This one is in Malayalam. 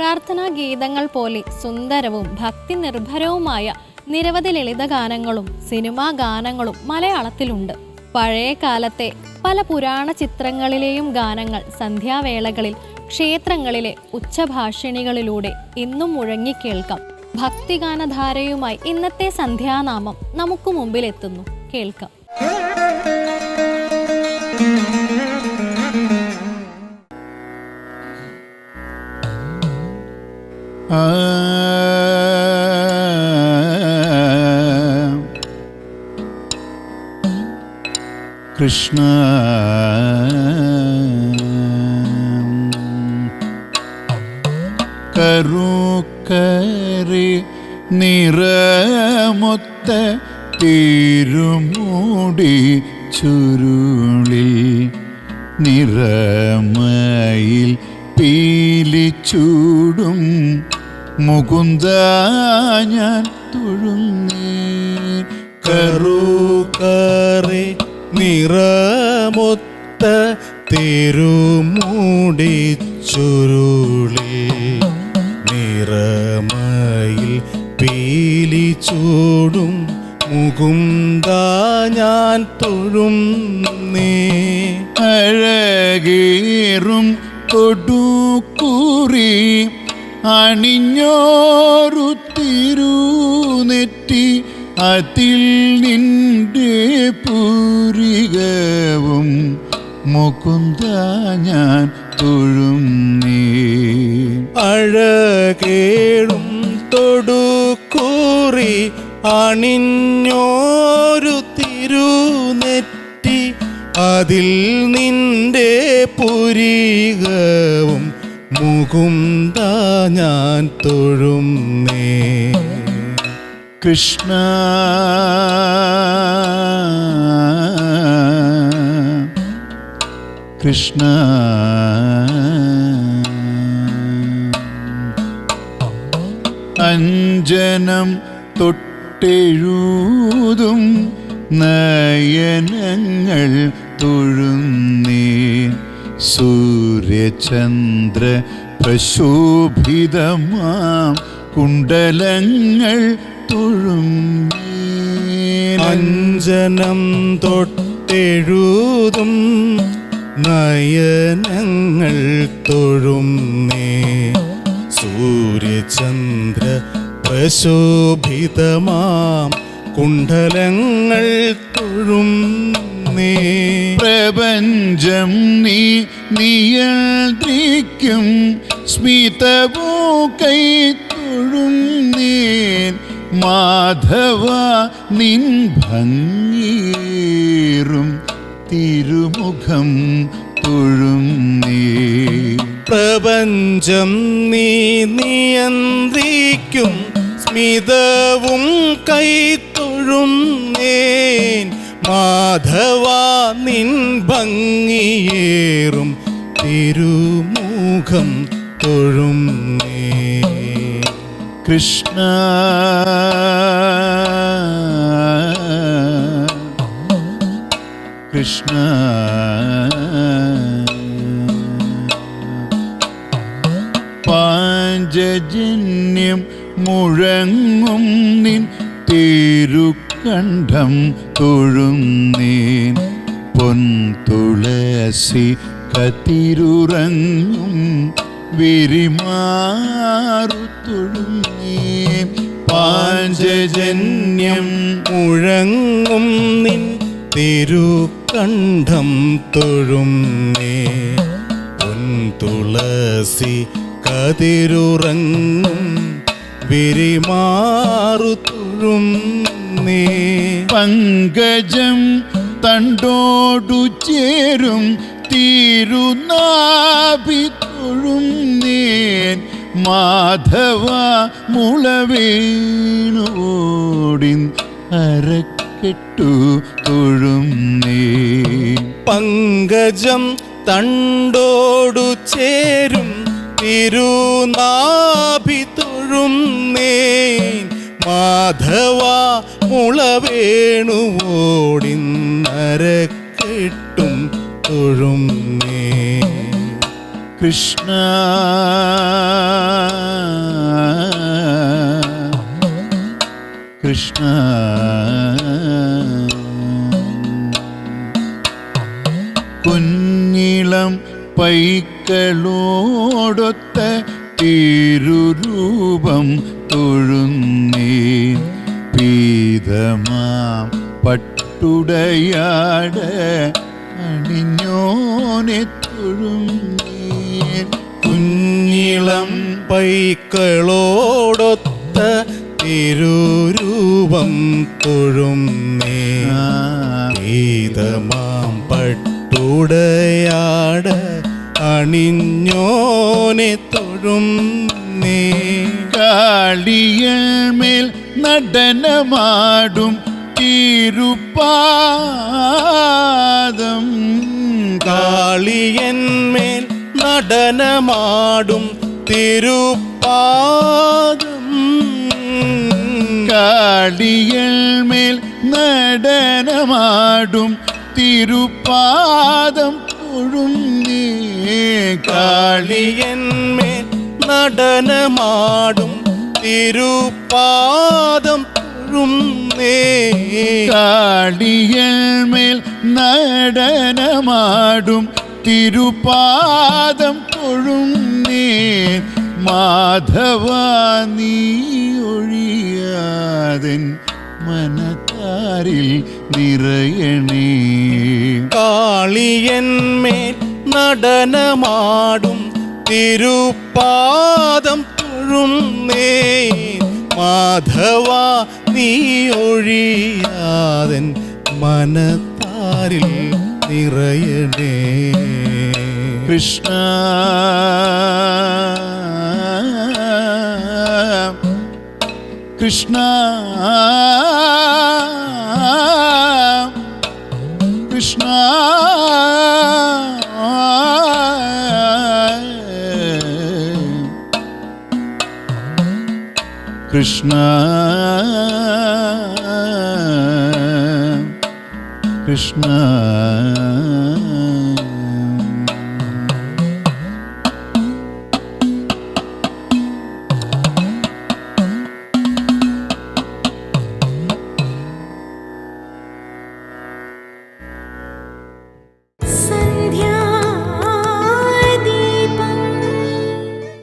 പ്രാർത്ഥനാ ഗീതങ്ങൾ പോലെ സുന്ദരവും ഭക്തി നിർഭരവുമായ നിരവധി ലളിത ഗാനങ്ങളും സിനിമാ ഗാനങ്ങളും മലയാളത്തിലുണ്ട്. പഴയ കാലത്തെ പല പുരാണ ചിത്രങ്ങളിലെയും ഗാനങ്ങൾ സന്ധ്യാവേളകളിൽ ക്ഷേത്രങ്ങളിലെ ഉച്ചഭാഷിണികളിലൂടെ ഇന്നും മുഴങ്ങിക്കേൾക്കാം. ഭക്തിഗാനധാരയുമായി ഇന്നത്തെ സന്ധ്യാനാമം നമുക്ക് മുമ്പിലെത്തുന്നു. കേൾക്കാം. കൃഷ്ണ. കറുക്കറി നിറമൊത്ത തിരുമൂടി ചുരുളിൽ നിറമയിൽ പീലിച്ചൂടും മുകുന്ദ ഞാൻ തൊഴുന്നേ. കറുകറി നിറമൊത്ത തിരുമൂടിച്ചുരുളി. നിറമയിൽ പീലി ചൂടും മുകുന്ദ ഞാൻ തുഴുന്നേ. അഴകേറും കൊടുക്കുറി അണിഞ്ഞോരു തിരുനെറ്റി അതിൽ നിന്റെ പൂരികവും മുകുന്ദ ഞാൻ തൊഴുന്നേ. അഴകേടും തൊടുക്കൂറി അണിഞ്ഞോരു തിരുനെറ്റി അതിൽ നിന്റെ പുരികവും മുകുന്ദ ഞാൻ തൊഴുന്നേ. കൃഷ്ണ. കൃഷ്ണ. അഞ്ജനം തൊട്ടെഴുതും നയനങ്ങൾ തൊഴുന്നേ. സൂര്യചന്ദ്ര പ്രശോഭിതമാം കുണ്ടലങ്ങൾ അഞ്ജനം തൊട്ടെഴുതും നയനങ്ങൾ തൊഴുന്നേ സൂര്യചന്ദ്ര പ്രശോഭിതമാം കുണ്ഡലങ്ങൾ തൊഴുന്നേ പ്രപഞ്ചം നീ നിയന്ത്രിക്കും. സ്മിതവോ കൈ തൊഴുന്നേൻ മാധവ നിൻ ഭംഗീറും തിരുമുഖം തൊഴുന്നേ പ്രപഞ്ചം നീ നിയന്ത്രിക്കും. സ്മിതവും കൈത്തൊഴുന്നേൻ മാധവ നിൻ ഭംഗിയേറും തിരുമുഖം തൊഴുന്നേ. കൃഷ്ണ. കൃഷ്ണ. പാഞ്ചജന്യം മുഴങ്ങും നിൻ തിരുക്കണ്ഠം തൊഴുന്നേൻ പൊൻതുളസി കതിരുറങ്ങും വിരിമാറു തൊഴുന്നേൻ പാഞ്ചജന്യം മുഴങ്ങും നിൻ തിരുക്കണ്ഠം തൊഴുന്നേ പൊൻതുളസി കതിരുറങ്ങും വിരിമാറു തൊഴുന്നേ പങ്കജം തണ്ടോടു ചേരും തീരുനാഭി തൊഴും തൊഴുന്നേൻ മാധവ മുളവേണോടിൻ അരക്കെട്ടു തൊഴും നീ പങ്കജം തണ്ടോടു ചേരും തിരുനാഭി തൊഴും നീ മാധവ മുള വേണുവോടിന്നരക്കിട്ടും തൊഴുന്നേ. കൃഷ്ണ. കൃഷ്ണ. കുഞ്ഞിളം പൈക്കളോടൊത്ത തിരുരൂപം തൊഴുന്നേ. പീതമാം പട്ടുടയാട് അണിഞ്ഞോനെ തൊഴുന്നേ കുഞ്ഞിളം പൈക്കളോടൊത്ത തിരുരൂപം തൊഴുന്നേ പീതമാം പട്ടുടയാട് അണിഞ്ഞോനെ തൊഴുന്നേ കാളിയൽമേൽ നടനമാടും തിരുപ്പാദം കാളിയന്മേൽ നടനമാടും തിരുപ്പാദം കാളിയൽമേൽ നടനമാടും തിരുപ്പാദം തൊഴും നീ കാളി കാളിയന്മേൽ നടനമാടും തിരുപ്പാദം തൊഴുന്നേ കാളിയൽമേൽ നടനമാടും തിരുപാദം തൊഴും നീ. മാധവ നീ ഒഴിയാതൻ മനത്താരിൽ നിറയണേ കാളിയന്മേൽ നടനമാടും തൊഴുന്നേ മാധവ നീ ഒഴിയാതൻ മനത്താരിൽ നിറയണേ. കൃഷ്ണ. കൃഷ്ണ. കൃഷ്ണ. കൃഷ്ണ.